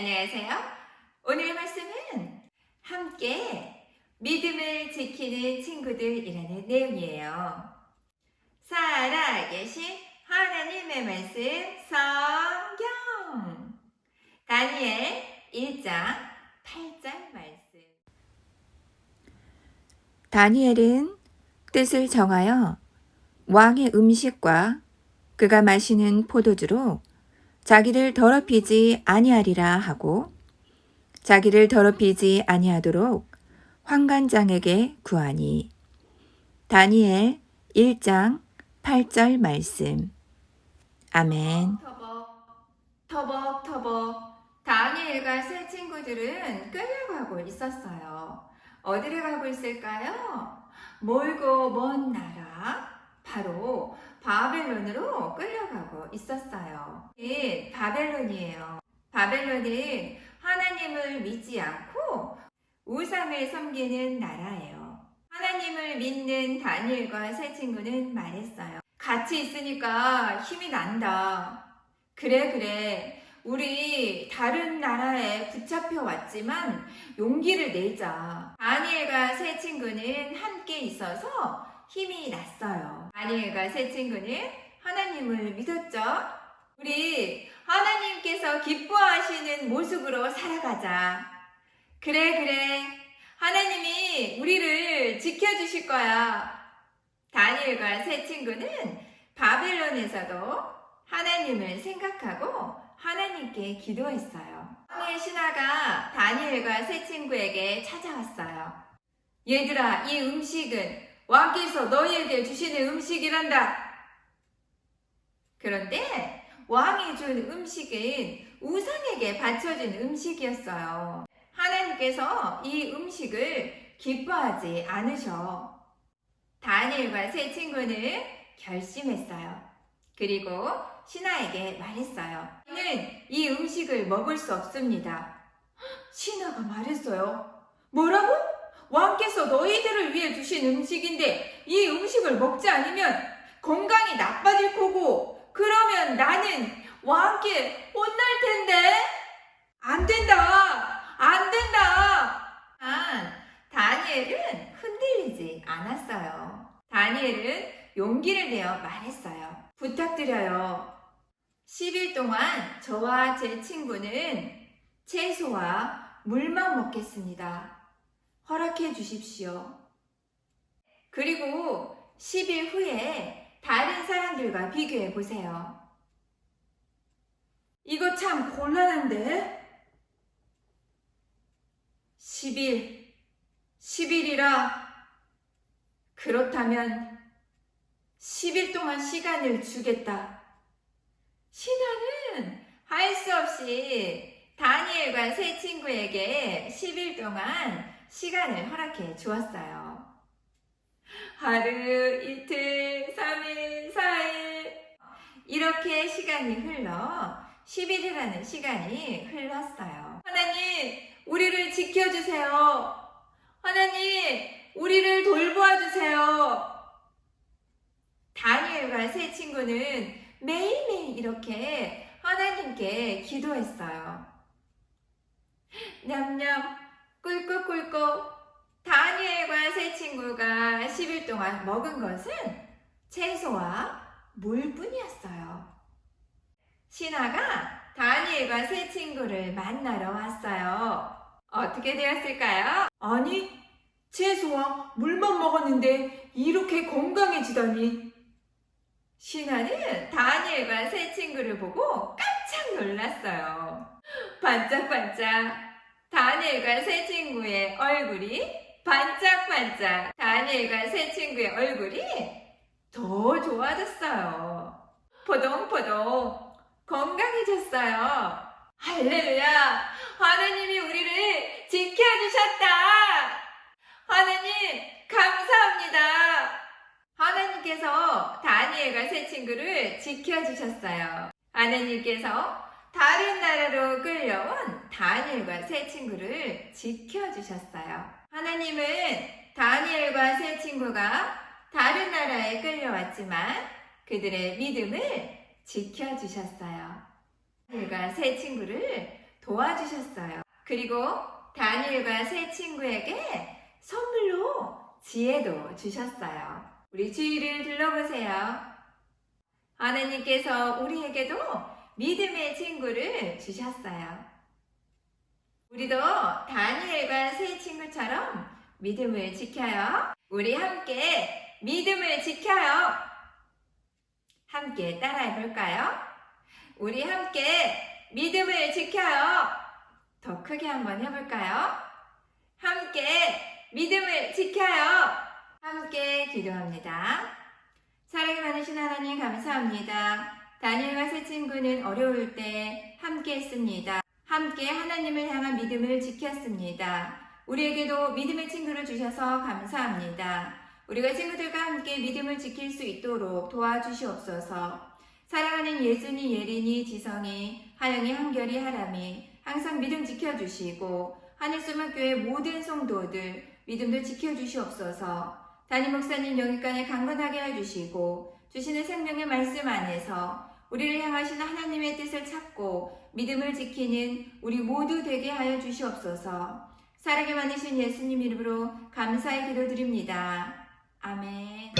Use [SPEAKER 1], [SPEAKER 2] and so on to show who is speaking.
[SPEAKER 1] 안녕하세요. 오늘의 말씀은 함께 믿음을 지키는 친구들이라는 내용이에요. 살아계신 하나님의 말씀 성경 다니엘 1장 8절 말씀
[SPEAKER 2] 다니엘은 뜻을 정하여 왕의 음식과 그가 마시는 포도주로 자기를 더럽히지 아니하리라 하고 자기를 더럽히지 아니하도록 환관장에게 구하니 다니엘 1장 8절 말씀 아멘
[SPEAKER 1] 터벅 터벅 터벅 다니엘과 세 친구들은 끌려가고 있었어요. 어디를 가고 있을까요? 멀고 먼 나라 바로 바벨론으로 끌려가고 있었어요. 이 바벨론이에요. 바벨론은 하나님을 믿지 않고 우상을 섬기는 나라예요. 하나님을 믿는 다니엘과 세 친구는 말했어요. 같이 있으니까 힘이 난다. 그래, 그래. 우리 다른 나라에 붙잡혀 왔지만 용기를 내자. 다니엘과 세 친구는 함께 있어서 힘이 났어요. 다니엘과 세 친구는 하나님을 믿었죠. 우리 하나님께서 기뻐하시는 모습으로 살아가자. 그래, 그래. 하나님이 우리를 지켜주실 거야. 다니엘과 세 친구는 바벨론에서도 하나님을 생각하고 하나님께 기도했어요. 왕의 신하가 다니엘과 세 친구에게 찾아왔어요. 얘들아, 이 음식은 왕께서 너희에게 주시는 음식이란다. 그런데 왕이 준 음식은 우상에게 바쳐진 음식이었어요. 하나님께서 이 음식을 기뻐하지 않으셔. 다니엘과 세 친구는 결심했어요. 그리고 신하에게 말했어요. 저는 이 음식을 먹을 수 없습니다. 신하가 말했어요. 뭐라고? 왕께서 너희들을 위해 주신 음식인데 이 음식을 먹지 않으면 건강이 나빠질 거고 그러면 나는 왕께 혼날 텐데. 안 된다. 안 된다. 한 다니엘은 흔들리지 않았어요. 다니엘은 용기를 내어 말했어요. 부탁드려요. 10일 동안 저와 제 친구는 채소와 물만 먹겠습니다 허락해 주십시오. 그리고 10일 후에 다른 사람들과 비교해 보세요. 이거 참 곤란한데? 10일, 10일이라 그렇다면 10일 동안 시간을 주겠다. 신하는 할 수 없이 다니엘과 세 친구에게 10일 동안 시간을 허락해 주었어요. 하루, 이틀, 3일, 4일. 이렇게 시간이 흘러 10일이라는 시간이 흘렀어요. 하나님, 우리를 지켜주세요. 하나님, 우리를 돌보아 주세요. 다니엘과 세 친구는 매일매일 이렇게 하나님께 기도했어요. 냠냠, 꿀꺽꿀꺽 다니엘과 세 친구가 10일 동안 먹은 것은 채소와 물뿐이었어요. 신하가 다니엘과 세 친구를 만나러 왔어요. 어떻게 되었을까요? 아니, 채소와 물만 먹었는데 이렇게 건강해지다니. 신하는 다니엘과 세 친구를 보고 깜짝 놀랐어요. 반짝반짝 다니엘과 새 친구의 얼굴이 반짝반짝 다니엘과 새 친구의 얼굴이 더 좋아졌어요. 포동포동 건강해졌어요. 할렐루야! 하나님이 우리를 지켜주셨다! 하나님, 감사합니다! 하나님께서 다니엘과 새 친구를 지켜주셨어요. 하나님께서 다른 나라로 끌려온 다니엘과 새 친구를 지켜주셨어요. 하나님은 다니엘과 새 친구가 다른 나라에 끌려왔지만 그들의 믿음을 지켜주셨어요. 다니엘과 새 친구를 도와주셨어요. 그리고 다니엘과 세 친구에게 선물로 지혜도 주셨어요. 우리 주위를 둘러보세요. 하나님께서 우리에게도 믿음의 친구를 주셨어요. 우리도 다니엘과 세 친구처럼 믿음을 지켜요. 우리 함께 믿음을 지켜요. 함께 따라해 볼까요? 우리 함께 믿음을 지켜요. 더 크게 한번 해볼까요? 함께 믿음을 지켜요. 함께 기도합니다. 사랑이 많으신 하나님 감사합니다. 다니엘과 세 친구는 어려울 때 함께 했습니다. 함께 하나님을 향한 믿음을 지켰습니다. 우리에게도 믿음의 친구를 주셔서 감사합니다. 우리가 친구들과 함께 믿음을 지킬 수 있도록 도와주시옵소서. 사랑하는 예순이, 예린이, 지성이, 하영이, 한결이, 하람이 항상 믿음 지켜주시고 하늘수문교회 모든 성도들 믿음도 지켜주시옵소서. 담임 목사님 영육간에 강건하게 해주시고 주시는 생명의 말씀 안에서 우리를 향하시는 하나님의 뜻을 찾고 믿음을 지키는 우리 모두 되게 하여 주시옵소서. 사랑에 많으신 예수님 이름으로 감사히 기도드립니다. 아멘.